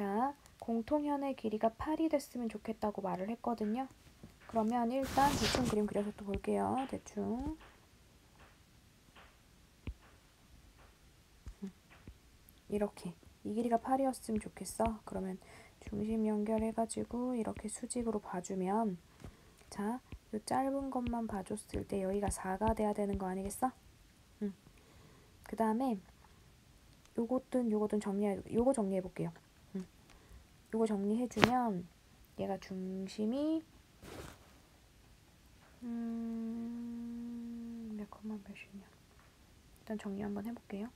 자, 공통현의 길이가 8이 됐으면 좋겠다고 말을 했거든요. 그러면 일단 대충 그림 그려서 또 볼게요. 대충. 음, 이렇게 이 길이가 8이었으면 좋겠어. 그러면 중심 연결해가지고 이렇게 수직으로 봐주면 자, 이 짧은 것만 봐줬을 때 여기가 4가 돼야 되는 거 아니겠어? 응. 그 다음에 요것든 요거든 정리해 요거 정리해 볼게요. 응. 요거 정리해주면 얘가 중심이 음, 몇 컴마 몇이냐? 일단 정리 한번 해볼게요.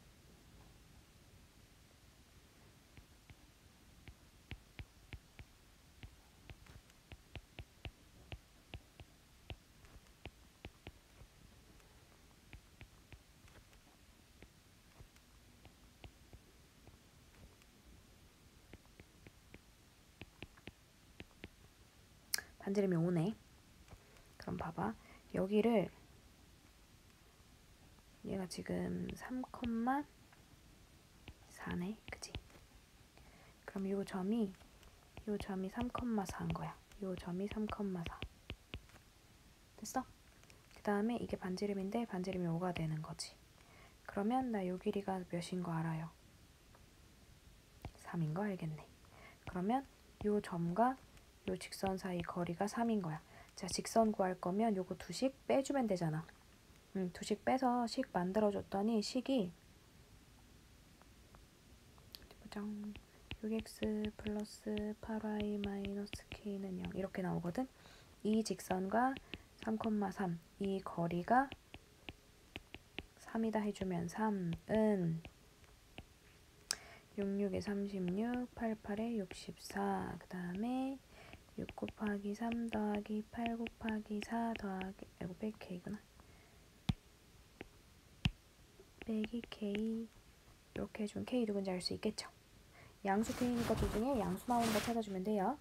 반지름이 5네. 그럼 봐봐. 여기를 얘가 지금 3,4네. 그지? 그럼 요 점이 요 점이 3,4인 거야. 요 점이 3,4. 됐어? 그 다음에 이게 반지름인데 반지름이 5가 되는 거지. 그러면 나 요 길이가 몇인 거 알아요? 3인 거 알겠네. 그러면 요 점과 요 직선 사이 거리가 3인 거야. 자, 직선 구할 거면 요거 두식 빼주면 되잖아. 음, 두식 빼서 식 만들어줬더니 식이 보장 6x 플러스 8y 마이너스 k는 0 이렇게 나오거든. 이 직선과 3,3 이 거리가 3이다 해주면 3은 66에 36, 88에 64, 그 다음에 6 곱하기 3 더하기 8 곱하기 4 더하기 이거 빼기 k구나. 빼기 k. 이렇게 해주면 k 누군지 알 수 있겠죠? 양수 k니까 도중에 양수 나오는 거 찾아주면 돼요